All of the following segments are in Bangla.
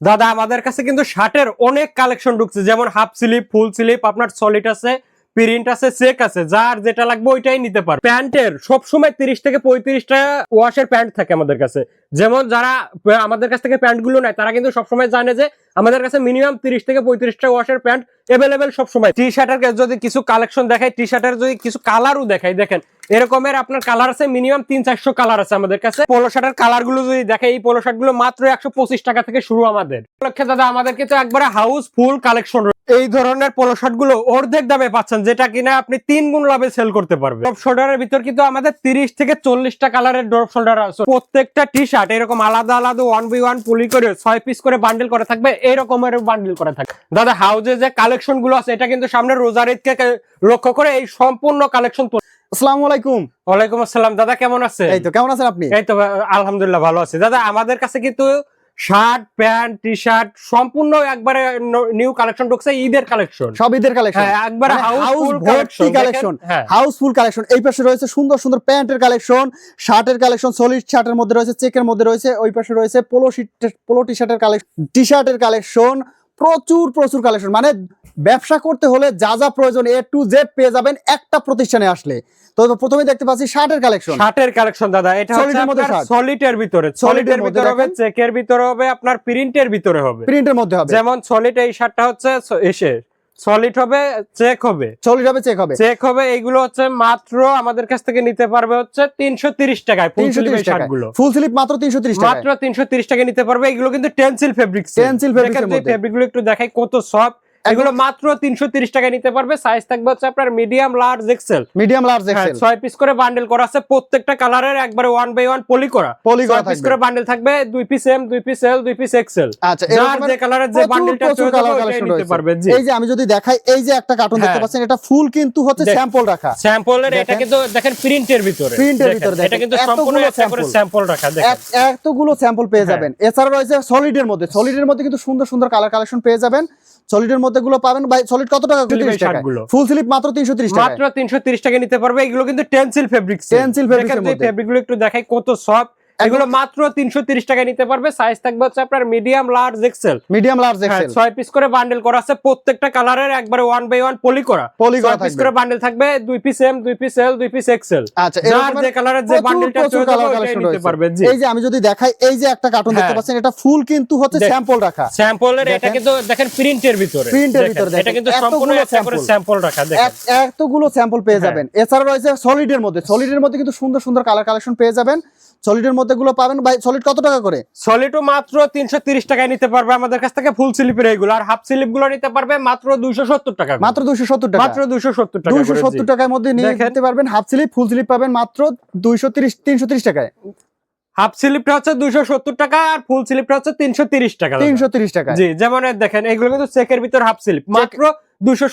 দাদা, আমাদের কাছে কিন্তু শার্টের অনেক কালেকশন ঢুকছে, যেমন হাফ স্লিপ ফুল স্লিপ আপনার সলিড আছে প্রিন্ট আছে চেক আছে, যার যেটা লাগবে ওইটাই নিতে পারে প্যান্টের সবসময় তিরিশ থেকে পঁয়ত্রিশটা ওয়াশের প্যান্ট থাকে আমাদের কাছে। যেমন যারা আমাদের কাছ থেকে প্যান্টগুলো নেয়, তারা কিন্তু সবসময় জানে যে আমাদের কাছে মিনিমাম তিরিশ থেকে পঁয়ত্রিশটা ওয়াশের প্যান্ট এভেলেবেল সবসময়। টি শার্টের যদি কিছু কালেকশন দেখায় টি শার্টের যদি কিছু কালারও দেখাই, দেখেন, এরকমের আপনার কালার আছে মিনিমাম তিন চারশো কালার আছে আমাদের কাছে। পোলো শার্টের কালারগুলো যদি দেখে এই পোলো শার্টগুলো মাত্র একশো পঁচিশ টাকা থেকে শুরু আমাদের। উপলক্ষে দাদা আমাদের কিন্তু একবারে হাউস ফুল কালেকশন এই ধরনের পোলো শার্টগুলো অর্ধেক দামে পাচ্ছেন, যেটা কিনা আপনি তিন গুণ লাভে সেল করতে পারবেন। ড্রপ শোল্ডারের ভিতর কিন্তু আমাদের তিরিশ থেকে চল্লিশটা কালারের ড্রপ শোল্ডার আছে। প্রত্যেকটা টি শার্ট এরকম আলাদা আলাদা ওয়ান বাই ওয়ান পুলি করে ছয় পিস করে বান্ডেল করে থাকবে এরকমের বান্ডেল করে থাকবে। দাদা হাউজে যে কালেকশনগুলো আছে এটা কিন্তু সামনে রোজার ঈদকে লক্ষ্য করে এই সম্পূর্ণ কালেকশন আসসালামু আলাইকুম। ওয়ালাইকুম আসসালাম। দাদা কেমন আছে এই তো কেমন আছেন আপনি? এই তো আলহামদুলিল্লাহ ভালো আছে। দাদা আমাদের কাছে কিন্তু শার্ট প্যান্ট টি শার্ট সম্পূর্ণ একবারে নিউ কালেকশন ঢুকছে ঈদের কালেকশন সব ঈদের কালেকশন হ্যাঁ একবারে হাউস ভর্তি কালেকশন হাউসফুল কালেকশন এই পাশে রয়েছে সুন্দর সুন্দর প্যান্টের কালেকশন শার্টের কালেকশন সলিড শার্টের মধ্যে রয়েছে চেকের মধ্যে রয়েছে ওই পাশে রয়েছে পোলো পোলো টি শার্টের কালেকশন টি শার্টের কালেকশন প্রচুর প্রচুর কালেকশন মানে ব্যবসা করতে হলে যা যা প্রয়োজন এ টু জেড পেয়ে যাবেন একটা প্রতিষ্ঠানে আসলে। তো প্রথমে দেখতে পাচ্ছি শার্টের কালেকশন শার্টের কালেকশন দাদা। এটা সলিডের মধ্যে। সলিডের ভিতরে। সলিডের এর ভিতরে হবে চেক চেকের ভিতরে হবে আপনার প্রিন্টের ভিতরে হবে। প্রিন্টের মধ্যে হবে। যেমন সলিড এই শার্টটা হচ্ছে এসে সলিড হবে চেক হবে। সলিড হবে চেক হবে। চেক হবে এইগুলো হচ্ছে মাত্র আমাদের কাছ থেকে নিতে পারবে হচ্ছে তিনশো তিরিশ টাকায় ফুল তিনশো তিরিশ টাকা ফুল স্লিপ মাত্র তিনশো তিরিশ টাকা মাত্র তিনশো তিরিশ টাকা নিতে পারবে। এগুলো কিন্তু টেন্সিল ফেব্রিক Tencel fabrics এর ফেব্রিকগুলো একটু দেখাই কত সব এগুলো মাত্র তিনশো তিরিশ টাকায় নিতে পারবে। সাইজ থাকবে হচ্ছে আপনার medium large XL medium large XL ছয় পিস করে বান্ডেল করা আছে। প্রত্যেকটা কালারের একবারে ওয়ান বাই ওয়ান পলি করা। পলি করা পিস করে বান্ডেল থাকবে। দুই পিস এম দুই পিস এল দুই পিস এক্সেল আচ্ছা যার যে কালারের যে বান্ডেলটা কালেকশন নিতে পারবে জি। এই যে আমি যদি দেখাই এই যে একটা কার্টুন দেখতে হ্যাঁ। পাচ্ছেন এটা ফুল কিন্তু হচ্ছে স্যাম্পল রাখা। স্যাম্পলের এটা কিন্তু দেখেন প্রিন্টের ভিতরে। এর ভিতরে এটা কিন্তু সম্পূর্ণ। স্যাম্পল রাখা দেখেন। এতগুলো স্যাম্পল পেয়ে হ্যাঁ। যাবেন। এছাড়া রয়েছে সলিডের মধ্যে। সলিডের মধ্যে কিন্তু সুন্দর সুন্দর কালার কালেকশন পেয়ে যাবেন। সলিডের মধ্যে গুলো পাবেন। ভাই সলিড কত টাকা। ফুল স্লিপ মাত্র তিনশো তিরিশ টাকা মাত্র তিনশো তিরিশ টাকা নিতে পারবে। এগুলো কিন্তু টেন্সিল ফেব্রিক Tencel fabrics ফেব্রিকগুলো একটু দেখাই কত সফট এগুলো মাত্র তিনশো তিরিশ টাকা নিতে পারবে। সাইজ থাকবে হচ্ছে আপনার medium large XL medium large XL ছয় পিস করে বান্ডেল করা আছে। প্রত্যেকটা কালারের একবারে ওয়ান বাই ওয়ান পলি করা। পলি করা পিস করে বান্ডেল থাকবে। দুই পিস এম দুই পিস এল দুই পিস এক্সেল আচ্ছা যার যে কালারের যে বান্ডেলটা কালার কালেকশন নিতে পারবে। জি। এই যে আমি যদি দেখাই এই যে একটা কার্টুন দেখতে হ্যাঁ। পাচ্ছেন এটা ফুল কিন্তু হচ্ছে স্যাম্পল রাখা। স্যাম্পলের এটা কিন্তু দেখেন প্রিন্টের ভিতরে। দেখেন, ভিতরে এটা কিন্তু সম্পূর্ণ স্যাম্পল রাখা দেখেন। এতগুলো স্যাম্পল পেয়ে হ্যাঁ। যাবেন। এছাড়া রয়েছে সলিডের মধ্যে। সলিডের মধ্যে কিন্তু সুন্দর সুন্দর কালার কালেকশন পেয়ে যাবেন। সলিডের মধ্যে গুলো পাবেন। ভাই সলিড কত টাকা করে? সলিডও মাত্র তিনশো তিরিশ টাকায় নিতে পারবে। আমাদের কাছ থেকে ফুল স্লিপের এইগুলো আর হাফ স্লিপগুলো নিতে পারবে মাত্র দুইশো সত্তর টাকা মাত্র দুইশো সত্তর টাকা। মাত্র দুইশো সত্তর টাকা দুইশো সত্তর। টাকার মধ্যে নিয়ে। নিতে পারবেন। হাফ স্লিপ ফুল স্লিপ পাবেন মাত্র দুইশো তিরিশ তিনশো তিরিশ টাকায়। হাফ স্লিপটা হচ্ছে দুইশো সত্তর টাকা আর ফুল স্লিপটা হচ্ছে তিনশো তিরিশ টাকা। তিনশো তিরিশ টাকায়। জি যেমন দেখেন এগুলো কিন্তু চেকের ভিতর হাফ স্লিপ মাত্র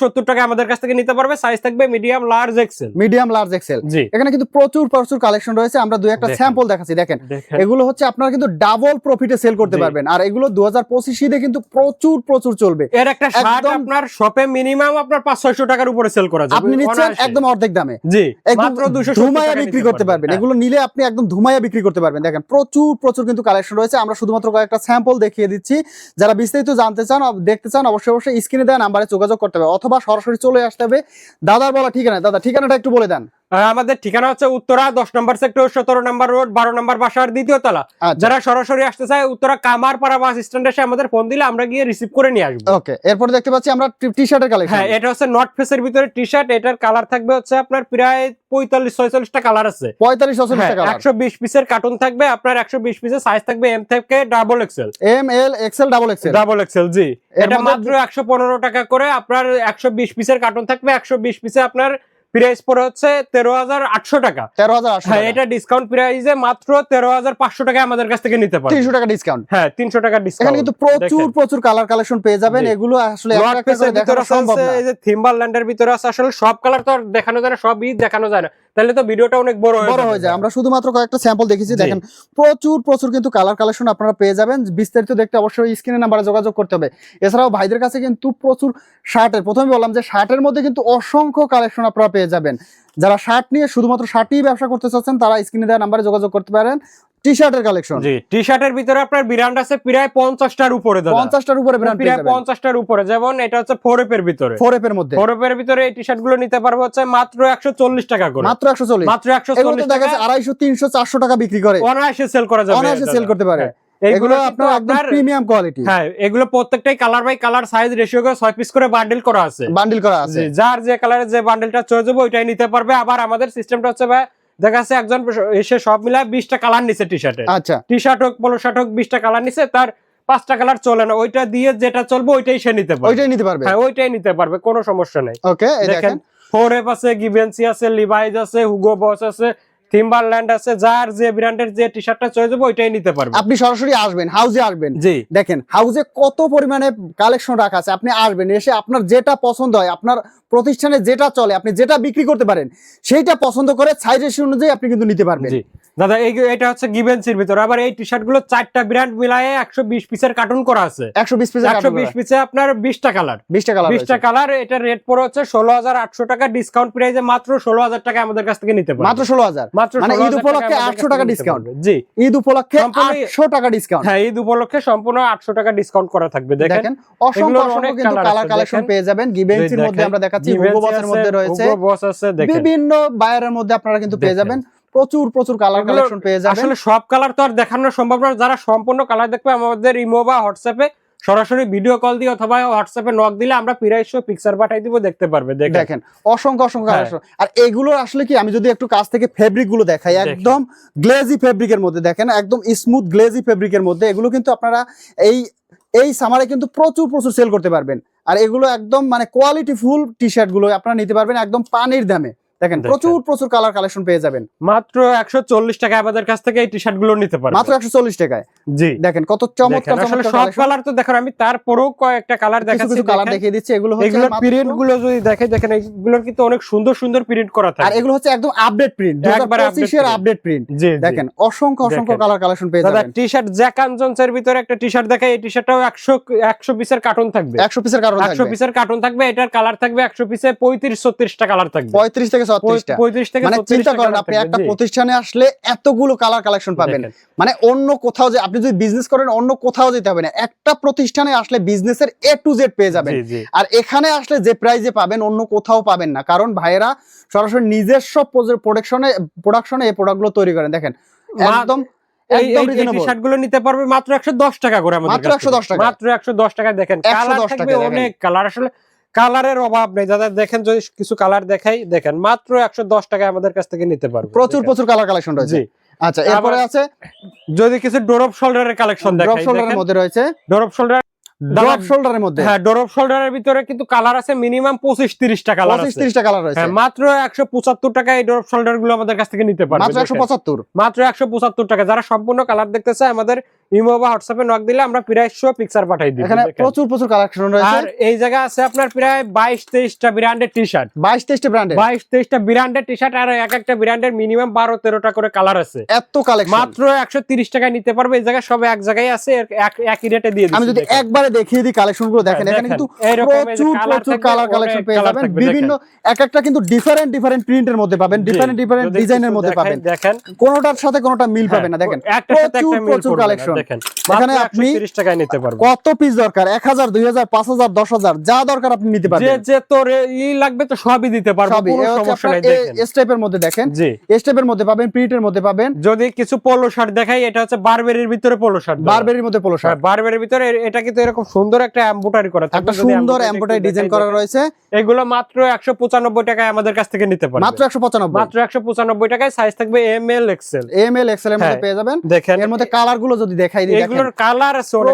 সত্তর টাকা আমাদের কাছ থেকে নিতে পারবে। সাইজ থাকবে medium large XL medium large XL এখানে কিন্তু প্রচুর প্রচুর কালেকশন রয়েছে। আমরা দুই একটা স্যাম্পল দেখাচ্ছি দেখেন। এগুলো হচ্ছে আপনারা কিন্তু ডাবল প্রফিটে সেল করতে পারবেন। আর এগুলো দু হাজার পঁচিশ কিন্তু প্রচুর প্রচুর চলবে। এর একটা শার্ট আপনার শপে মিনিমাম আপনার পাঁচ ছয়শো টাকার উপরে সেল করা যাবে। আপনি নিচ্ছেন একদম অর্ধেক দামে। জি। মাত্র দুশো ধুমায়া বিক্রি করতে পারবেন। হ্যাঁ। এগুলো নিলে আপনি একদম ধুমায়া বিক্রি করতে পারবেন। দেখেন প্রচুর প্রচুর কিন্তু কালেকশন রয়েছে। আমরা শুধুমাত্র কয়েকটা স্যাম্পল দেখিয়ে দিচ্ছি। যারা বিস্তারিত জানতে চান দেখতে চান অবশ্যই অবশ্যই স্ক্রিনে দেওয়া নাম্বারে যোগাযোগ করতে হবে অথবা সরাসরি চলে আসতে হবে। দাদার বলা ঠিকানা দাদা ঠিকানাটা একটু বলে দেন। আমাদের ঠিকানা হচ্ছে উত্তরা দশ নম্বর সেক্টর সতেরো নম্বর রোড বারো নম্বর বাসার দ্বিতীয় তলা। আচ্ছা। যারা সরাসরি আসতে চায় উত্তরা কামারপাড়া বাস স্ট্যান্ডে এসে আমাদের ফোন দিলে আমরা গিয়ে রিসিভ করে নিয়ে আসব। ওকে এরপর দেখতে পাচ্ছি আমরা টি শার্টের কালেকশন হ্যাঁ এটা হচ্ছে নট ফেসের ভিতরে টি শার্ট এটার কালার থাকবে হচ্ছে আপনার প্রায় পঁয়তাল্লিশ ছয়চল্লিশটা কালার আছে। পঁয়তাল্লিশ ছচল্লিশ টাকা একশো বিশ পিসের কার্টুন থাকবে আপনার একশো বিশ পিসের সাইজ থাকবে এম থেকে double XL M L XL double XL double XL জি। এটা মাত্র একশো পনেরো টাকা করে আপনার একশো বিশ পিসের কার্টুন থাকবে একশো বিশ পিসে আপনার প্রাইস পড়ে হচ্ছে তেরো হাজার আটশো টাকা। তেরো হাজার হ্যাঁ এটা ডিসকাউন্ট প্রাইসে মাত্র তেরো হাজার পাঁচশো টাকা আমাদের কাছ থেকে নিতে পারে তিনশো টাকা ডিসকাউন্ট হ্যাঁ তিনশো টাকা ডিসকাউন্ট কিন্তু প্রচুর প্রচুর কালার কালেকশন পেয়ে যাবেন। এগুলো আসলে এই যে থিম্বারল্যান্ডের ভিতরে আছে আসলে সব কালার তো আর দেখানো যায় না সবই দেখানো যায় না। তাহলে তো ভিডিওটা অনেক বড় বড় হয়ে যায়। আমরা শুধুমাত্র কয়েকটা স্যাম্পল দেখেছি। দেখেন প্রচুর প্রচুর কিন্তু কালার কালেকশন আপনারা পেয়ে যাবেন। বিস্তারিত দেখতে অবশ্যই স্ক্রিনে নাম্বারে যোগাযোগ করতে হবে। এছাড়াও ভাইদের কাছে কিন্তু প্রচুর শার্টের প্রথমে বললাম যে শার্টের মধ্যে কিন্তু অসংখ্য কালেকশন আপনারা পেয়ে যাবেন। যারা শার্ট নিয়ে শুধুমাত্র শার্টই ব্যবসা করতে চাচ্ছেন তারা স্ক্রিনে দেওয়া নাম্বারে যোগাযোগ করতে পারেন। টি শার্টের কালেকশন জি টি শার্টের ভিতরে আপনার ব্র্যান্ড আছে প্রায় উপরে দাদা। উপরে ব্র্যান্ড প্রায় উপরে যেমন এটা হচ্ছে এর ভিতরে। এর মধ্যে। এর ভিতরে এই টি শার্টগুলো নিতে পারবে হচ্ছে মাত্র একশো চল্লিশ টাকা করে। মাত্র একশো চল্লিশ। মাত্র একশো এগুলো চল্লিশ তো দেখা টাকা। বিক্রি করে। অনায়াসে সেল করা যাবে। অনায়াসে সেল করতে পারে। হ্যাঁ। এগুলো আপনার একদম প্রিমিয়াম কোয়ালিটি হ্যাঁ এগুলো প্রত্যেকটাই colour by colour size ratio করে ছয় পিস করে বান্ডেল করা আছে। বান্ডিল করা আছে। যার যে কালারের যে বান্ডেলটা চয়েস হবে ওইটাই নিতে পারবে। আবার আমাদের সিস্টেমটা হচ্ছে ভাই দেখা যাচ্ছে একজন এসে সব মিলায় বিশটা কালার নিছে টি শার্টে আচ্ছা। টি শার্ট হোক পলো শার্ট হোক বিশটা কালার নিছে তার পাঁচটা কালার চলে না। ওইটা দিয়ে যেটা চলবে ওইটাই সে নিতে পারবে। ওইটাই নিতে পারবে? হ্যাঁ ওইটাই নিতে পারবে কোনো সমস্যা নেই। ওকে দেখেন ফোর এফ আছে গিভেন্সি আছে লিভাইজ আছে হুগো বস আছে থিম্বারল্যান্ড আছে যার যে ব্র্যান্ডের যে টি শার্টটা চয়েস হবে ওইটাই নিতে পারবেন আপনি সরাসরি আসবেন হাউজে আসবেন। জি। দেখেন হাউজে কত পরিমাণে কালেকশন রাখা আছে আপনি আসবেন এসে আপনার যেটা পছন্দ হয় আপনার প্রতিষ্ঠানে যেটা চলে আপনি যেটা বিক্রি করতে পারেন সেইটা পছন্দ করে সাইজ অনুযায়ী আপনি কিন্তু নিতে পারবেন। জি। দাদা এই এটা হচ্ছে গিভেন্সির ভিতরে। আবার এই টি শার্টগুলো চারটা ব্র্যান্ড মিলায়ে একশো বিশ পিসের কার্টুন করা আছে। একশো বিশ পিস একশো বিশ পিসে আপনার বিশটা কালার বিশটা কালার বিশটা কালার এটা রেট পড়ে হচ্ছে ষোলো হাজার আটশো টাকা ডিসকাউন্ট প্রাইসে মাত্র ষোলো হাজার টাকা আমাদের কাছ থেকে নিতে পারবে। মাত্র ষোলো হাজার। মাত্র মানে ঈদ উপলক্ষে 800 টাকা। পারবে। জি। ঈদ উপলক্ষে আটশো টাকা ডিসকাউন্ট হ্যাঁ ঈদ উপলক্ষে সম্পূর্ণ আটশো টাকা ডিসকাউন্ট করা থাকবে। দেখেন অসংখ্য অসংখ্য কিন্তু কালার কালেকশন পেয়ে যাবেন। গিভেন্সির মধ্যে আমরা দেখাচ্ছি। হুগো বসের মধ্যে রয়েছে। বিভিন্ন বায়ারের মধ্যে আপনারা কিন্তু পেয়ে যাবেন। প্রচুর প্রচুর কালার কালেকশন পেয়ে যাবেন। আসলে সব কালার তো আর দেখানো সম্ভব না। যারা সম্পূর্ণ কালার দেখবে আমাদের ইমো বা হোয়াটসঅ্যাপে সরাসরি ভিডিও কল দিয়ে অথবা হোয়াটসঅ্যাপে নক দিলে আমরা প্রাইশো পিকচার পাঠাই দিব দেখতে পারবে দেখেন। দেখেন অসংখ্য অসংখ্য হ্যাঁ। আর এগুলো আসলে কি আমি যদি একটু কাছ থেকে ফেব্রিকগুলো দেখাই একদম গ্লেজি ফেব্রিকের মধ্যে দেখেন একদম স্মুথ গ্লেজি ফেব্রিকের মধ্যে এগুলো কিন্তু আপনারা এই এই সামারে কিন্তু প্রচুর প্রচুর সেল করতে পারবেন। আর এগুলো একদম মানে কোয়ালিটি ফুল টি শার্টগুলো আপনারা নিতে পারবেন একদম পানির দামে। দেখেন। প্রচুর প্রচুর কালার কালেকশন পেয়ে যাবেন। মাত্র একশো চল্লিশ টাকা আমাদের কাছ থেকে এই টি শার্টগুলো নিতে পারেন মাত্র একশো চল্লিশ টাকায়। জি। দেখেন কত চমৎকার আসলে সব কালার তো দেখেন আমি তারপরেও কয়েকটা কালার দেখাচ্ছি কিছু কালার দেখিয়ে দিচ্ছি এগুলো হচ্ছে এগুলোর প্রিন্টগুলো যদি দেখে দেখেন এগুলোর কিন্তু অনেক সুন্দর সুন্দর প্রিন্ট করা থাকে। আর এগুলো হচ্ছে একদম আপডেট প্রিন্ট একবারে update আপডেট প্রিন্ট জি। দেখেন অসংখ্য অসংখ্য কালার কালেকশন পেয়ে দাদা যাবেন। টি শার্ট জ্যাক এর ভিতরে একটা টি শার্ট দেখে এই টি শার্টটাও একশো একশো পিসের কার্টুন থাকবে। একশো পিসের কারণ একশো থাকবে। পিসের কার্টুন থাকবে এটার কালার থাকবে একশো পিসে পঁয়ত্রিশ ছত্রিশটা কালার থাকবে। পঁয়ত্রিশ থেকে ছত্রিশটা। পঁয়ত্রিশ থেকে মানে চিন্তা করেন আপনি একটা প্রতিষ্ঠানে আসলে এতগুলো কালার কালেকশন পাবেন। মানে অন্য কোথাও যে আপনি যদি বিজনেস করেন অন্য কোথাও যেতে হবে না। একটা প্রতিষ্ঠানে আসলে বিজনেসের এ টু জেড পেয়ে যাবেন। আর এখানে আসলে যে প্রাইজে পাবেন অন্য কোথাও পাবেন না। কারণ ভাইয়েরা সরাসরি নিজস্ব প্রোডাকশনে প্রোডাকশনে এই প্রোডাক্টগুলো তৈরি করেন। দেখেন একদম নিতে পারবে মাত্র একশো দশ টাকা করে মাত্র থেকে। 110 টাকা। মাত্র একশো দশ টাকা। দেখেন 110 টাকা থাকবে অনেক কালার। আসলে কালারের অভাব নেই। দাদা দেখেন যদি কিছু কালার দেখাই দেখেন মাত্র একশো দশ টাকায় আমাদের কাছ থেকে নিতে পারবে। প্রচুর প্রচুর কালার কালেকশন রয়েছে। আচ্ছা এরপরে আছে যদি কিছু ডোরপ শোল্ডারের কালেকশন ড্রপ দেখাই শোল্ডারের দেখেন। মধ্যে রয়েছে। ডোরপ শোল্ডার ড্রপ শোল্ডারের মধ্যে? হ্যাঁ ডোরপ শোল্ডারের ভিতরে কিন্তু কালার আছে মিনিমাম 25 30 টা কালার আছে। 25 30 টা কালার রয়েছে। হ্যাঁ মাত্র একশো পঁচাত্তর টাকা এই ড্রপ শোল্ডারগুলো আমাদের কাছ থেকে নিতে পারবে মাত্র একশো দেখেন। পঁচাত্তর? মাত্র একশো পঁচাত্তর টাকা যারা সম্পূর্ণ কালার দেখতে চায় আমাদের ইমো বা হোয়াটসঅ্যাপে নক দিলে আমরা প্রায় শো পিকচার পাঠাই দিই এখানে প্রচুর প্রচুর কালেকশন রয়েছে। আর এই জায়গা আছে আপনার প্রায় বাইশ তেইশটা ব্র্যান্ডের টি শার্ট বাইশ তেইশটা ব্র্যান্ডের বাইশ তেইশটা ব্র্যান্ডের টি শার্ট আর এক একটা ব্র্যান্ডের মিনিমাম বারো তেরোটা করে কালার আছে। এত কালেকশন মাত্র একশো তিরিশ টাকায় নিতে পারবে। এই জায়গায় সব এক জায়গায় আছে এক- এক- একই রেটে দিয়ে আমি যদি একবারে দেখিয়ে দিই কালেকশনগুলো দেখেন হ্যাঁ, এখানে কিন্তু এইরকম এই যে প্রচুর প্রচুর কালার কালেকশন পেয়ে যাবেন। বিভিন্ন এক একটা কিন্তু ডিফারেন্ট ডিফারেন্ট প্রিন্টের মধ্যে পাবেন ডিফারেন্ট ডিফারেন্ট ডিজাইনের মধ্যে পাবেন। দেখেন। কোনোটার সাথে কোনোটা মিল পাবেন না হ্যাঁ, দেখেন সাথে একটা মিল প্রচুর কালেকশন দেখেন এখানে আপনি 130 টাকায় নিতে পারবে কত পিস দরকার? এক হাজার দুই হাজার পাঁচ হাজার দশ হাজার যা দরকার আপনি নিতে পারবেন। যে যে তোর ই লাগবে তো সবই দিতে পারব কোনো সমস্যা নাই দেখেন। স্টেপের মধ্যে দেখেন। জি। স্টেপের মধ্যে পাবেন প্রিন্টের মধ্যে পাবেন। যদি কিছু পোলো শার্ট দেখাই এটা হচ্ছে বারবেরির ভিতরে পোলো শার্ট বারবেরির মধ্যে পোলো শার্ট বারবেরির ভিতরে এটা কিন্তু এরকম সুন্দর একটা এম্বোটারি করা থাকবে একটা সুন্দর একটু ডিজাইন করা রয়েছে। এগুলো মাত্র একশো পঁচানব্বই টাকায় আমাদের কাছ থেকে নিতে পারবে মাত্র একশো পঁচানব্বই। মাত্র একশো পঁচানব্বই টাকায় সাইজ থাকবে M L XL M L XL এর মধ্যে হ্যাঁ। পেয়ে যাবেন। দেখেন। এর মধ্যে কালারগুলো যদি দেখাই দিই এগুলোর কালার আসলে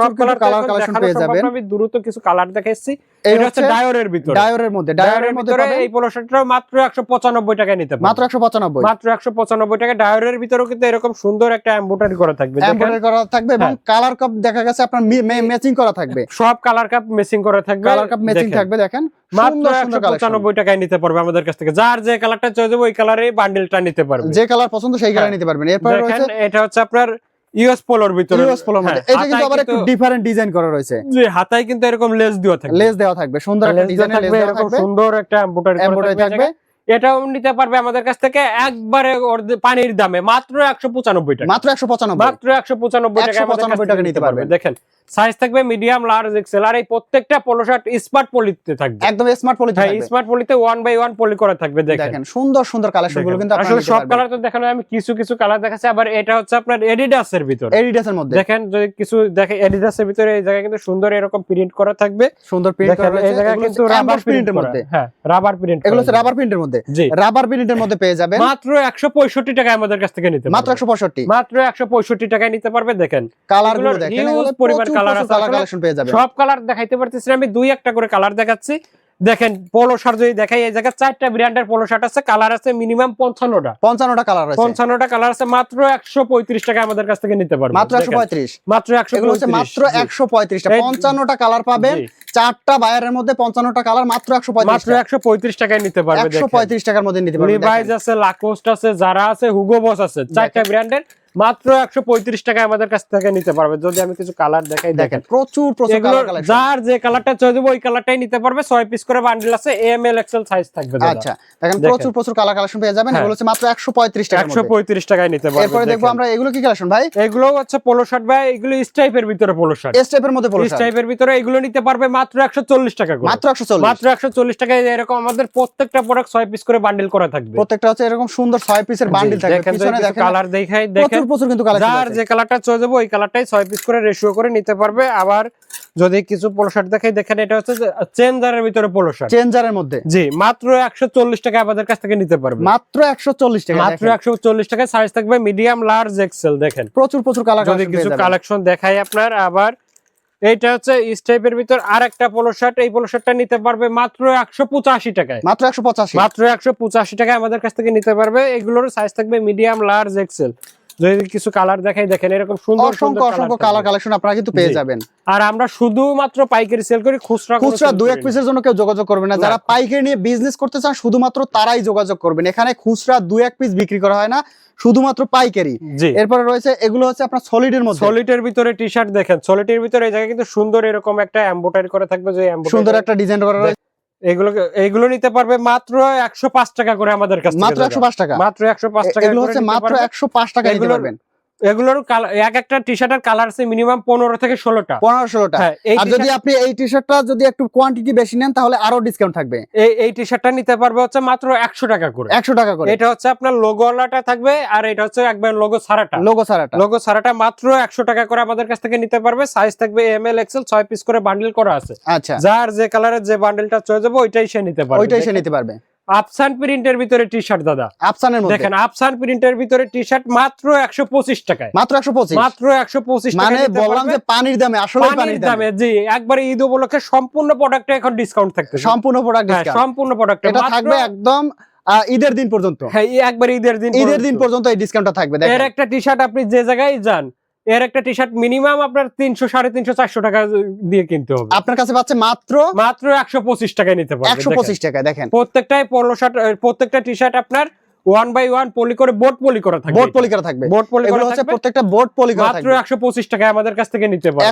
সব কালার colour পেয়ে যাবেন। আমি দ্রুত কিছু কালার দেখাচ্ছি এটা হচ্ছে ডায়োরের ভিতরে। ডায়োরের মধ্যে ডায়োরের মধ্যে এই পোলো মাত্র একশো পঁচানব্বই টাকায় নিতে পারবে মাত্র একশো পঁচানব্বই। মাত্র একশো পঁচানব্বই টাকা ডায়োরের ভিতরেও কিন্তু এরকম সুন্দর একটা এম্বোটারি করা থাকবে এমব্রয়ডারি করা থাকবে এবং হ্যাঁ। কালার কাপ দেখা গেছে আপনার ম্যাচিং করা থাকবে। সব কালার কাপ মেসিং করা থাকবে। কালার কাপ ম্যাচিং থাকবে দেখেন। মাত্র সুন্দর একশো সুন্দর কালেকশন পঁচানব্বই টাকায় নিতে পারবে আমাদের কাছ থেকে। যার যে কালারটা চয়েস হবে ওই কালারে বান্ডেলটা নিতে পারবে। যে কালার পছন্দ সেই কালার হ্যাঁ। নিতে পারবেন। এরপর রয়েছে এটা হচ্ছে আপনার ইউএস পোলোর ভিতরে। ইউএস পোলোর মধ্যে এটা কিন্তু আবার একটু ডিফারেন্ট ডিজাইন করা রয়েছে। জি হাতায় কিন্তু এরকম লেস দেওয়া থাকবে। লেস দেওয়া থাকবে। সুন্দর একটা ডিজাইন ডিজাইনের লেস থাকবে দেওয়া থাকবে। সুন্দর একটা এম্বোটারি এমব্রয়ডারি থাকবে। এটাও নিতে পারবে আমাদের কাছ থেকে একবারে পানির দামে। মাত্র একশো পঁচানব্বই টাকা। মাত্র একশো পঁচানব্বই। মাত্র একশো পঁচানব্বই টাকা আমাদের কাছ 195 থেকে টাকা নিতে পারবে। দেখেন সাইজ থাকবে মিডিয়াম লার্জ এক্সেল আর এই প্রত্যেকটা পোলো শার্ট স্মার্ট পলিতে থাকবে। একদম স্মার্ট পলি হ্যাঁ স্মার্ট পলিতে ওয়ান বাই ওয়ান পলি করা থাকবে দেখেন। সুন্দর সুন্দর কালেকশনগুলো কিন্তু আসলে সব কালার তো দেখানো আমি কিছু কিছু কালার দেখাচ্ছি আবার এটা হচ্ছে আপনার এডিডাস এর ভিতরে। এডিডাসের মধ্যে। দেখেন যদি কিছু দেখে এডিডাস এর ভিতরে এই জায়গায় কিন্তু সুন্দর এরকম প্রিন্ট করা থাকবে। সুন্দর প্রিন্ট করা এই জায়গায় কিন্তু রাবার প্রিন্টের মধ্যে। হ্যাঁ রাবার প্রিন্ট এগুলো হচ্ছে রাবার প্রিন্টের মধ্যে। রাবার প্রিন্টের মধ্যে পেয়ে যাবেন। মাত্র টাকায় আমাদের কাছ থেকে নিতে মাত্র পারবে। একশো পঁয়ষট্টি। মাত্র একশো পঁয়ষট্টি টাকায় নিতে পারবে দেখেন। কালারগুলো দেখেন আছে কালেকশন পেয়ে যাবেন। সব কালার দেখাইতে পারতেছি আমি দুই একটা করে কালার দেখাচ্ছি। দেখেন পোলো শার্ট যদি দেখাই এই জায়গায় চারটা ব্র্যান্ডের পোলো শার্ট আছে কালার আছে মিনিমাম পঞ্চান্নটা। পঞ্চান্নটা কালার রয়েছে পঞ্চান্নটা কালার আছে মাত্র একশো পঁয়ত্রিশ টাকা আমাদের কাছ থেকে নিতে পারবে মাত্র একশো পঁয়ত্রিশ। মাত্র একশো মাত্র একশো পঁয়ত্রিশটা। পঞ্চান্নটা কালার পাবেন। চারটা বায়ারের মধ্যে পঞ্চান্নটা কালার মাত্র একশো পঁয়ত্রিশ মাত্র একশো পঁয়ত্রিশ টাকায় নিতে পারবে একশো পঁয়ত্রিশ টাকার মধ্যে নিতে পারবে লিভাইজ আছে লাকোস্ট আছে যারা আছে হুগো বস আছে চারটা ব্র্যান্ডের মাত্র একশো পঁয়ত্রিশ টাকায় আমাদের কাছ থেকে নিতে পারবে। যদি আমি কিছু কালার দেখাই দেখেন প্রচুর প্রচুর যার যে কালারটা চয়ে দেবো ওই কালারটাই নিতে পারবে। ছয় পিস করে বান্ডিল আছে এম এল এক্সেল সাইজ থাকবে আচ্ছা দেখেন। প্রচুর প্রচুর কালার কালেকশন পেয়ে যাবেন। হ্যাঁ। এগুলো হচ্ছে মাত্র একশো পঁয়ত্রিশ টাকার একশো পঁয়ত্রিশ টাকায় নিতে পারবে। এরপরে দেখব আমরা এগুলো কি কালেকশন ভাই? এগুলো হচ্ছে পোলো শার্ট ভাই এগুলো স্টাইপের ভিতরে পোলো শার্ট এস টাইপের মধ্যে পড়ে স্টাইপের ভিতরে এগুলো নিতে পারবে মাত্র একশো চল্লিশ টাকা করে। মাত্র একশো চল্লিশ। মাত্র একশো চল্লিশ টাকায় এরকম আমাদের প্রত্যেকটা প্রোডাক্ট ছয় পিস করে বান্ডিল করা থাকবে। প্রত্যেকটা হচ্ছে এরকম সুন্দর ছয় পিসের বান্ডিল থাকবে। কালার দেখাই দেখেন। প্রচুর কিন্তু কালেকশন যার যে কালারটা চয়ে যাব ওই কালারটাই ছয় পিস করে রেশিও করে নিতে পারবে। আবার যদি কিছু পোলো শার্ট দেখাই দেখেন এটা হচ্ছে চেঞ্জারের ভিতরে পোলো শার্ট চেঞ্জারের মধ্যে। জি মাত্র একশো চল্লিশ টাকা আমাদের কাছ থেকে নিতে পারবে। মাত্র একশো চল্লিশ টাকা মাত্র একশো চল্লিশ টাকায় সাইজ থাকবে মিডিয়াম লার্জ এক্সেল দেখেন। প্রচুর প্রচুর কালার যদি কিছু কালেকশন দেখাই আপনার আবার এইটা হচ্ছে স্টাইপের ভিতর আর একটা পোলো শার্ট এই পোলো শার্টটা নিতে পারবে মাত্র একশো পঁচাশি টাকায়। মাত্র একশো পঁচাশি। মাত্র একশো পঁচাশি টাকায় আমাদের কাছ থেকে নিতে পারবে। এগুলোর সাইজ থাকবে মিডিয়াম লার্জ এক্সেল যদি কিছু কালার দেখাই দেখেন এরকম সুন্দর অসংখ্য অসংখ্য কালার কালেকশন আপনারা কিন্তু পেয়ে যাবেন। আর আমরা শুধুমাত্র পাইকারি সেল করি খুচরা খুচরা এক পিসের জন্য কেউ যোগাযোগ করবে না। যারা পাইকারি নিয়ে বিজনেস করতে চান শুধুমাত্র তারাই যোগাযোগ করবেন। এখানে খুচরা দু এক পিস বিক্রি করা হয় না শুধুমাত্র পাইকারি। এরপরে রয়েছে এগুলো হচ্ছে আপনার সলিডের মধ্যে। সলিটের ভিতরে টি শার্ট দেখেন সলিটের ভিতরে এই জায়গায় কিন্তু সুন্দর এরকম একটা এম্বোটারি করা থাকবে যে সুন্দর একটা ডিজাইন করা রয়েছে। এগুলো এগুলো নিতে পারবে মাত্র একশো পাঁচ টাকা করে আমাদের কাছে মাত্র একশো পাঁচ টাকা। মাত্র একশো পাঁচ টাকা এগুলো হচ্ছে মাত্র একশো পাঁচ টাকা নিতে পারবেন। এগুলোর এক একটা টি শার্টের কালার আছে মিনিমাম পনেরো থেকে ষোলোটা। পনেরো ষোলোটা। হ্যাঁ আর যদি আপনি এই টি শার্টটা যদি একটু কোয়ান্টিটি বেশি নেন তাহলে আরও ডিসকাউন্ট থাকবে। এই এই টি শার্টটা নিতে পারবে হচ্ছে মাত্র একশো টাকা করে। একশো টাকা করে। এটা হচ্ছে আপনার লোগো ওয়ালাটা থাকবে আর এটা হচ্ছে একবার লোগো ছাড়াটা। লোগো ছাড়াটা। লোগো ছাড়াটা মাত্র একশো টাকা করে আমাদের কাছ থেকে নিতে পারবে। সাইজ থাকবে এম এল এক্সেল ছয় পিস করে বান্ডিল করা আছে। আচ্ছা। যার যে কালারের যে বান্ডিলটা চয়ে যাবে ওইটাই সে নিতে পারবে। ওইটাই সে নিতে পারবে। আফসান প্রিন্টের ভিতরে টি শার্ট দাদা আফসানের মধ্যে। দেখেন আফসান প্রিন্টের ভিতরে টি শার্ট মাত্র একশো পঁচিশ টাকায়। মাত্র একশো পঁচিশ। মাত্র একশো পঁচিশ মানে বললাম যে পানির দামে আসলে পানির দামে। জি একবারে ঈদ উপলক্ষে সম্পূর্ণ প্রোডাক্টে এখন ডিসকাউন্ট থাকবে সম্পূর্ণ প্রোডাক্ট সম্পূর্ণ প্রোডাক্ট এটা থাকবে একদম ঈদের দিন পর্যন্ত। হ্যাঁ একবার ঈদের দিন ঈদের দিন পর্যন্ত। এই ডিসকাউন্টটা থাকবে এর একটা টি শার্ট আপনি যে জায়গায় যান এর একটা টি শার্ট মিনিমাম আপনার তিনশো সাড়ে তিনশো চারশো টাকা দিয়ে কিনতে হবে। আপনার কাছে পাচ্ছে মাত্র মাত্র একশো পঁচিশ টাকায় নিতে পারবেন একশো পঁচিশ টাকা দেখেন। প্রত্যেকটাই পলো শার্ট প্রত্যেকটা টি শার্ট আপনার ওয়ান বাই ওয়ান পলি করে বোর্ড পলি করা থাকবে বোর্ড পলি করা থাকবে। বোর্ড পলি করা হচ্ছে প্রত্যেকটা বোর্ড পলি করা মাত্র থাকবে। একশো পঁচিশ টাকায় আমাদের কাছ থেকে নিতে পারবে।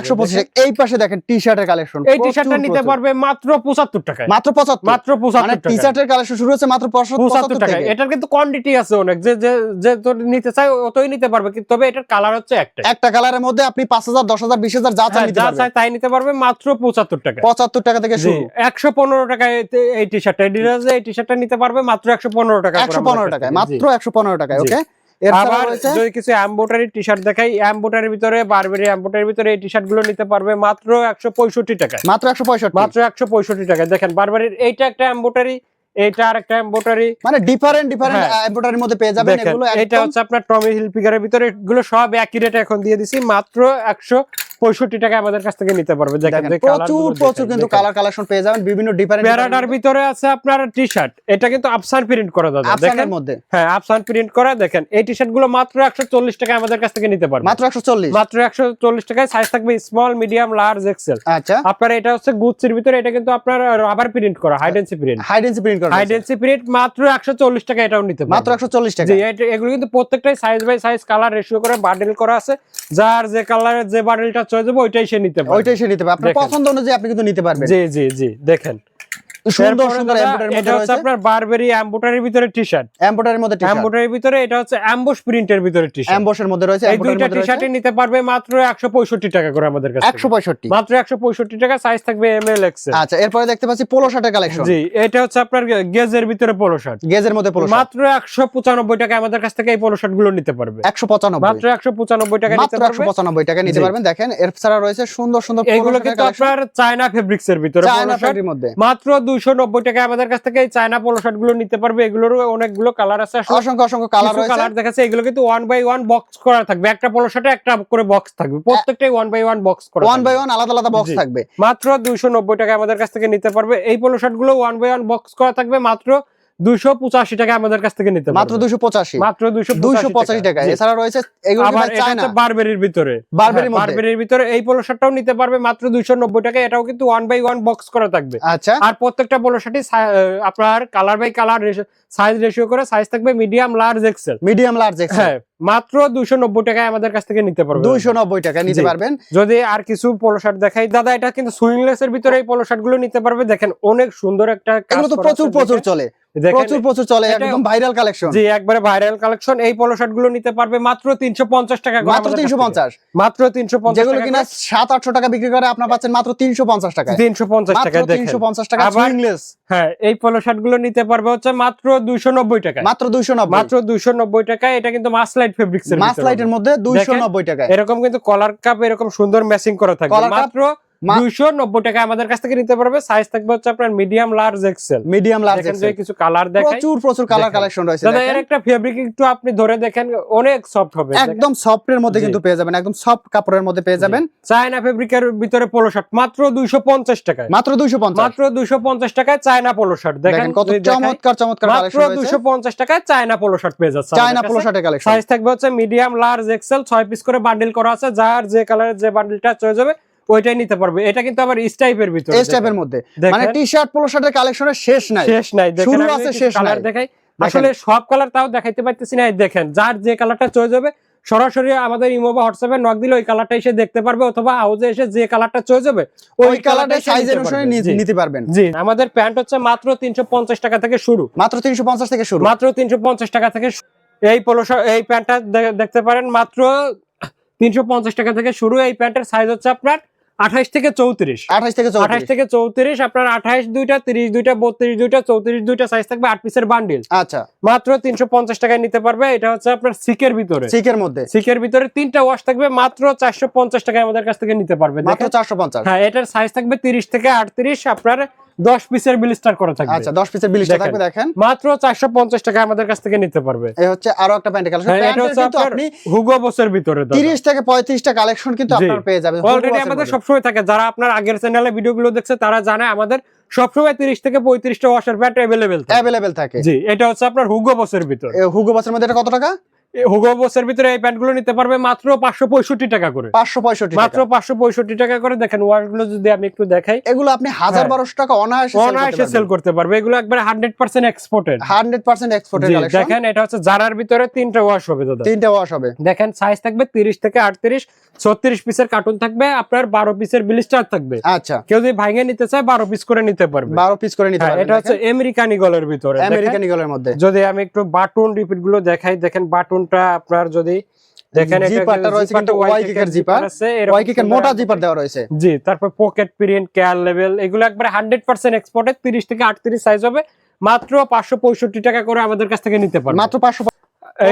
এই পাশে দেখেন টি শার্টের কালেকশন এই টি শার্টটা নিতে পারবে মাত্র পঁচাত্তর টাকায়। মাত্র পঁচাত্তর। মাত্র মানে পঁচাত্তর টি টাকা শার্টের কালেকশন শুরু হচ্ছে মাত্র পঁচাত্তর পঁচাত্তর টাকা এটার কিন্তু কোয়ান্টিটি আছে অনেক। যে যে যে নিতে চাই অতই নিতে পারবে। কিন্তু তবে এটার কালার হচ্ছে একটা একটা কালারের মধ্যে আপনি পাঁচ হাজার দশ হাজার বিশ হাজার যা চান হ্যাঁ, নিতে যা চাই তাই নিতে পারবে মাত্র পঁচাত্তর টাকা পঁচাত্তর টাকা থেকে শুরু। একশো পনেরো টাকায় এই টি শার্টটা এডিডাসে এই টি শার্টটা নিতে পারবে মাত্র একশো পনেরো টাকা করে একশো পনেরো কাছ। টাকায় মাত্র একশো পনেরো টাকায় ওকে আবার যদি কিছু এম্বোটারি টি শার্ট দেখাই এম্বোটারির ভিতরে বারবেরি এম্বোটারির ভিতরে এই টি শার্টগুলো নিতে পারবে মাত্র একশো পঁয়ষট্টি টাকায়। মাত্র একশো পঁয়ষট্টি। মাত্র একশো পঁয়ষট্টি টাকায়। দেখেন বারবারির এইটা একটা এম্বোটারি আর একটা এম্বোটারি মানে ডিফারেন্ট ডিফারেন্ট হ্যাঁ। মধ্যে পেয়ে যাবেন এগুলো এটা হচ্ছে আপনার টমি হিলফিগারের ভিতরে। এগুলো সব একই রেট এখন দিয়ে দিছি মাত্র একশো পঁয়ষট্টি টাকা আমাদের কাছ থেকে নিতে পারবে। প্রচুর প্রচুর কিন্তু কালার কালেকশন পেয়ে যাবেন বিভিন্ন ডিফারেন্ট প্যারাডার ভিতরে আছে আপনার টি শার্ট এটা কিন্তু আফসান প্রিন্ট করা দাদা দেখেন? মধ্যে। হ্যাঁ আফসান প্রিন্ট করা দেখেন। এই টি শার্টগুলো মাত্র একশো চল্লিশ টাকা আমাদের কাছ থেকে নিতে পারবে। মাত্র একশো চল্লিশ। মাত্র একশো চল্লিশ টাকায় সাইজ থাকবে স্মল মিডিয়াম লার্জ এক্সেল আচ্ছা। আপনার এটা হচ্ছে গুচ্ছির ভিতরে এটা কিন্তু আপনার রাবার প্রিন্ট করা high density print high density print করা হাইডেন্সি প্রিন্ট মাত্র একশো চল্লিশ টাকা এটাও নিতে পারবে। মাত্র একশো চল্লিশ টাকা এগুলো কিন্তু প্রত্যেকটাই size by size colour ratio করে বান্ডেল করা আছে। যার যে কালারের যে বান্ডেলটা চয়ে হবে ওইটাই সে নিতে পারবে। ওইটাই সে নিতে পারবে। আপনার পছন্দ অনুযায়ী আপনি কিন্তু নিতে পারবেন। জি জি জি দেখেন। সুন্দর সুন্দর এটা হচ্ছে আপনার বারবেরি এমবোটারির ভিতরে মধ্যে টি-শার্ট এমবোটারির ভিতরে এটা হচ্ছে অ্যাম্বুশ প্রিন্টের ভিতরে টি শার্ট অ্যাম্বসের মধ্যে রয়েছে এই দুইটা টি রয়েছে। নিতে পারবে মাত্র একশো পঁয়ষট্টি টাকা করে আমাদের কাছে 165 মাত্র একশো পঁয়ষট্টি টাকা সাইজ থাকবে এম এল এক্স আচ্ছা এরপরে দেখতে পাচ্ছি পোলো শার্টের কালেকশন জি এটা হচ্ছে আপনার গেজের ভিতরে পোলো শার্ট গেজের মধ্যে পোলো মাত্র একশো পঁচানব্বই টাকা আমাদের কাছ থেকে এই পোলো শার্টগুলো নিতে পারবে। 195 মাত্র একশো পঁচানব্বই টাকা নিতে পারবে। 195 টাকা নিতে পারবেন। দেখেন এর ছাড়া রয়েছে সুন্দর সুন্দর এগুলো কিন্তু আপনার চায়না ফেব্রিক্স এর ভিতরে মধ্যে। মাত্র দুইশো নব্বই টাকা আমাদের কাছ থেকে এই চায়না পোলো শার্টগুলো নিতে পারবে। এগুলোর অনেকগুলো কালার আছে। অসংখ্য অসংখ্য কালার কালার দেখাচ্ছে। এগুলো কিন্তু ওয়ান বাই ওয়ান বক্স করা থাকবে। একটা পোলো শার্টে একটা করে বক্স থাকবে। প্রত্যেকটাই ওয়ান বাই ওয়ান বক্স করা ওয়ান বাই ওয়ান আলাদা আলাদা বক্স থাকবে। মাত্র দুইশো নব্বই টাকা আমাদের কাছ থেকে নিতে পারবে। এই পোলো শার্টগুলো ওয়ান বাই ওয়ান বক্স করা থাকবে। মাত্র দুইশো পঁচাশি টাকা আমাদের কাছ থেকে নিতে মাত্র দুইশো 285 মাত্র দুইশো 285 টাকা। এছাড়া রয়েছে বারবেরির ভিতরে। বারবেরির। বারবেরির ভিতরে এই পোলো শার্টটাও নিতে পারবে মাত্র দুইশো নব্বই টাকা। এটাও কিন্তু ওয়ান বাই ওয়ান বক্স করা থাকবে। আচ্ছা। আর প্রত্যেকটা পোলো শার্টই আপনার colour by colour size ratio করে সাইজ থাকবে medium large XL medium large XL হ্যাঁ মাত্র দুইশো নব্বই টাকায় আমাদের কাছ থেকে নিতে পারবে 290 টাকা নিতে পারবেন। যদি আর কিছু পোলো শার্ট দেখাই দাদা এটা কিন্তু সুইংলেস এর ভিতরে এই পোলো শার্টগুলো নিতে পারবে। দেখেন অনেক সুন্দর একটা কাজ তো প্রচুর প্রচুর চলে। দেখেন প্রচুর প্রচুর চলে একদম ভাইরাল কালেকশন জি একবারে ভাইরাল কালেকশন এই পোলো শার্টগুলো নিতে পারবে মাত্র তিনশো পঞ্চাশ টাকা মাত্র আমাদের কাছ 350 মাত্র তিনশো পঞ্চাশ যেগুলো কিনা 7 800 টাকা বিক্রি করে আপনারা পাচ্ছেন মাত্র 350 টাকায়। তিনশো পঞ্চাশ টাকা দেখেন। 350 টাকা সুইংলেস হ্যাঁ এই পোলো শার্টগুলো নিতে পারবে হচ্ছে মাত্র দুইশো নব্বই টাকা মাত্র 290 মাত্র দুইশো নব্বই টাকা এটা কিন্তু মাস লাইট ফেব্রিক্স এর মাস দুইশো নব্বই টাকা মধ্যে 290 টাকায়। এরকম কিন্তু কলার কাপ এরকম সুন্দর ম্যাচিং করা থাকে মাত্র দুইশো নব্বই টাকা আমাদের কাছ থেকে নিতে পারবে। সাইজ থাকবে হচ্ছে আপনার medium large XL medium large দেখেন কিছু কালার দেখাই। প্রচুর প্রচুর কালার কালেকশন রয়েছে দাদা এর একটা ফেব্রিক একটু আপনি ধরে দেখেন অনেক সফট হবে। একদম সফটের মধ্যে কিন্তু পেয়ে যাবেন একদম সফট কাপড়ের মধ্যে পেয়ে যাবেন। চায়না ফেব্রিকের ভিতরে পোলো শার্ট মাত্র দুইশো পঞ্চাশ টাকায়। মাত্র 250 টাকায় চায়না পোলো শার্ট দেখেন কত চমৎকার চমৎকার কালেকশন রয়েছে। টাকায় চায়না পোলো শার্ট পেয়ে যাচ্ছে চায়না পোলো শার্টের কালেকশন সাইজ থাকবে হচ্ছে মিডিয়াম লার্জ এক্সেল ছয় পিস করে বান্ডিল করা আছে। যার যে কালারের যে বান্ডিলটা চয়ে যাবে। ওইটাই নিতে পারবে। এটা কিন্তু আবার স্টাইপের ভিতরে মধ্যে। মানে টি শার্ট পোলো শার্টের কালেকশনের শেষ নাই। শেষ নাই। শুরু আছে, শেষ কালার দেখাই। আসলে সব কালার তাও দেখাইতে পারতেছি না। দেখেন যার যে কালারটা সরাসরি আমাদের ইমো বা হোয়াটসঅ্যাপে নক দিলে ওই কালারটা এসে দেখতে পারবে অথবা হাউজে এসে যে কালারটা ওই কালারটা সাইজ অনুসারে। নিতে পারবেন। জি আমাদের প্যান্ট হচ্ছে মাত্র তিনশো পঞ্চাশ টাকা থেকে শুরু। মাত্র 350 থেকে শুরু। মাত্র তিনশো পঞ্চাশ টাকা থেকে এই পোলো এই প্যান্টটা দেখতে পারেন মাত্র তিনশো পঞ্চাশ টাকা থেকে শুরু। এই প্যান্টের সাইজ হচ্ছে আপনার আঠাইশ থেকে চৌত্রিশ। 28 থেকে আঠাশ থেকে চৌত্রিশ আপনার আঠাশ দুইটা তিরিশ দুইটা বত্রিশ দুইটা চৌত্রিশ দুইটা সাইজ থাকবে আট পিসের বান্ডিল আচ্ছা। মাত্র তিনশো পঞ্চাশ টাকায় নিতে পারবে এটা হচ্ছে আপনার সিকের ভিতরে। সিকের মধ্যে। সিকের ভিতরে তিনটা ওয়াশ থাকবে মাত্র চারশো পঞ্চাশ টাকায় আমাদের কাছ থেকে নিতে পারবে মাত্র চারশো পঞ্চাশ। হ্যাঁ এটার সাইজ থাকবে তিরিশ থেকে আটত্রিশ আপনার দশ পিসের বিলিস্টার করা থাকবে। আচ্ছা 10 পিসের দেখেন। থাকবে দেখেন। মাত্র চারশো পঞ্চাশ টাকা আমাদের কাছ থেকে নিতে পারবে। এই হচ্ছে আরও একটা প্যান্টের কালেকশন। হ্যাঁ, এটা হচ্ছে আপনি হুগো বসের ভিতরে 30 থেকে 35 টা কালেকশন কিন্তু। আপনারা পেয়ে যাবেন। অলরেডি আমাদের সবসময় থাকে। যারা আপনার আগের চ্যানেলে ভিডিওগুলো দেখছে তারা জানে আমাদের সবসময় তিরিশ থেকে পঁয়ত্রিশটা ওয়াশার প্যান্ট অ্যাভেলেবেল থাকে। অ্যাভেলেবেল থাকে। জি এটা হচ্ছে আপনার হুগো বসের ভিতরে। হুগো বাসের মধ্যে এটা কত টাকা? এই হুগো বসের ভিতরে এই প্যান্টগুলো নিতে পারবে মাত্র পাঁচশো পঁয়ষট্টি টাকা করে। 565 মাত্র পাঁচশো পঁয়ষট্টি টাকা করে দেখেন যদি আমি একটু দেখাই। এগুলো আপনি 1000 হ্যাঁ। 1200 টাকা অনায়াসে অনায়াসে সেল করতে পারবে। এগুলো একবারে হান্ড্রেড পার্সেন্ট এক্সপোর্টেড 100% এক্সপোর্টের কালেকশন দেখেন এটা হচ্ছে জারার ভিতরে তিনটা ওয়াশ হবে দাদা। তিনটা ওয়াশ হবে। দেখেন সাইজ থাকবে তিরিশ থেকে আটত্রিশ ছত্রিশ পিসের কার্টুন থাকবে আপনার বারো পিসের বিলিস্টার থাকবে। আচ্ছা। কেউ যদি ভাঙে নিতে চায় বারো পিস করে নিতে পারবে। 12 পিস করে নিতে হ্যাঁ, এটা হচ্ছে আমেরিকান ইগলের ভিতরে। আমেরিকান ইগলের মধ্যে। যদি আমি একটু বাটন রিপিটগুলো দেখাই দেখেন বাটনটা আপনার যদি দেখেন জিপারটা রয়েছে কিন্তু ওয়াই Y জিপার আছে, ওয়াই কিকের মোটা জিপার দেওয়া রয়েছে। জি তারপর পকেট প্রিন্ট কেয়ার লেভেল এগুলো একবারে হান্ড্রেড পার্সেন্ট এক্সপোর্টের তিরিশ থেকে আটত্রিশ সাইজ হবে। মাত্র পাঁচশো পঁয়ষট্টি টাকা করে আমাদের কাছ থেকে নিতে পারবেন। মাত্র 500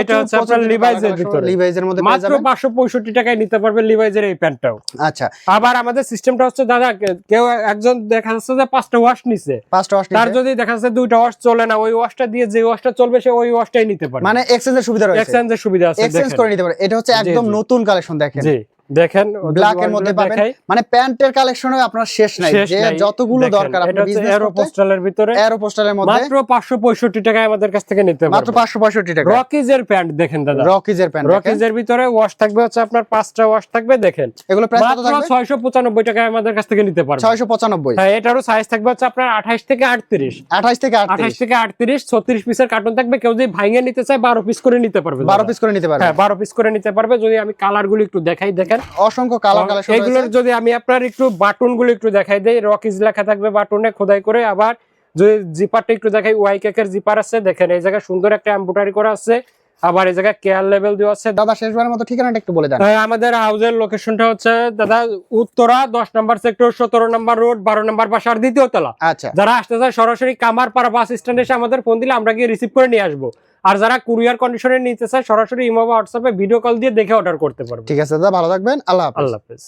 এটা হচ্ছে আপনার লিভাইজের ভিতরে। লিভাইজের মধ্যে মাত্র যাবেন। পাঁচশো পঁয়ষট্টি টাকায় নিতে পারবে লিভাইজের এই প্যান্টটাও। আচ্ছা। আবার আমাদের সিস্টেমটা হচ্ছে দাদা কেউ একজন দেখা যাচ্ছে যে পাঁচটা ওয়াশ নিছে। পাঁচটা ওয়াশ তার যদি দেখা যাচ্ছে দুইটা ওয়াশ চলে না ওই ওয়াশটা দিয়ে যে ওয়াশটা চলবে সে ওই ওয়াশটাই নিতে পারবে। মানে এক্সচেঞ্জের সুবিধা রয়েছে। এক্সচেঞ্জের সুবিধা আছে এক্সচেঞ্জ করে নিতে পারে এটা হচ্ছে একদম নতুন কালেকশন দেখেন। জি। দেখেন ব্ল্যাক এর মধ্যে পাবেন। মানে প্যান্টের কালেকশনে আপনার শেষ নাই যে যতগুলো দরকার হচ্ছে বিজনেস এরো পোস্টালের ভিতরে। এরো পোস্টালের মধ্যে। মাত্র পাঁচশো পঁয়ষট্টি টাকায় আমাদের কাছ থেকে নিতে মাত্র 565 টাকা রকিজের প্যান্ট দেখেন দাদা। রকিজের প্যান্ট দেখেন। রকিজের ভিতরে ওয়াশ থাকবে হচ্ছে আপনার পাঁচটা ওয়াশ থাকবে দেখেন। এগুলো প্রাইস কত থাকবে? ছয়শো পঁচানব্বই টাকায় আমাদের কাছ থেকে নিতে পারবে 695 হ্যাঁ এটারও সাইজ থাকবে হচ্ছে আপনার আঠাইশ থেকে আটত্রিশ। 28 থেকে আঠাইশ 38 থেকে আটত্রিশ ছত্রিশ পিসের কার্টুন থাকবে। কেউ যদি ভাঙে নিতে চায় বারো পিস করে নিতে পারবে 12 পিস করে নিতে পারবেন হ্যাঁ বারো পিস করে নিতে পারবে। যদি আমি কালারগুলো একটু দেখাই দেখেন অসংখ্য কালার কালেকশন এগুলোর যদি আমি আপনার একটু বাটনগুলো একটু দেখাই দেই রকিজ লেখা থাকবে বাটনে খোদাই করে। আবার যদি জিপারটা একটু দেখাই ওয়াই কেকের জিপার আছে। দেখেন এই জায়গায় সুন্দর একটা এম্বুটারি করা আছে। আবার এই জায়গায় কেয়ার লেভেল দেওয়া আছে। দাদা শেষবারের মতো ঠিকানাটা একটু বলে দেন। আহ, আমাদের হাউজের লোকেশনটা হচ্ছে দাদা উত্তরা দশ নম্বর সেক্টর সতেরো নম্বর রোড বারো নম্বর বাসার দ্বিতীয় তলা। আচ্ছা। যারা আসতে চায় সরাসরি কামারপাড়া বাস স্ট্যান্ডে এসে আমাদের ফোন দিলে আমরা গিয়ে রিসিভ করে নিয়ে আসব। আর যারা কুরিয়ার কন্ডিশনে নিতে চায় সরাসরি ইমো বা হোয়াটসঅ্যাপে ভিডিও কল দিয়ে দেখে অর্ডার করতে পারবে। ঠিক আছে দাদা ভালো থাকবেন। আল্লাহ হাফেজ। আল্লাহ হাফেজ।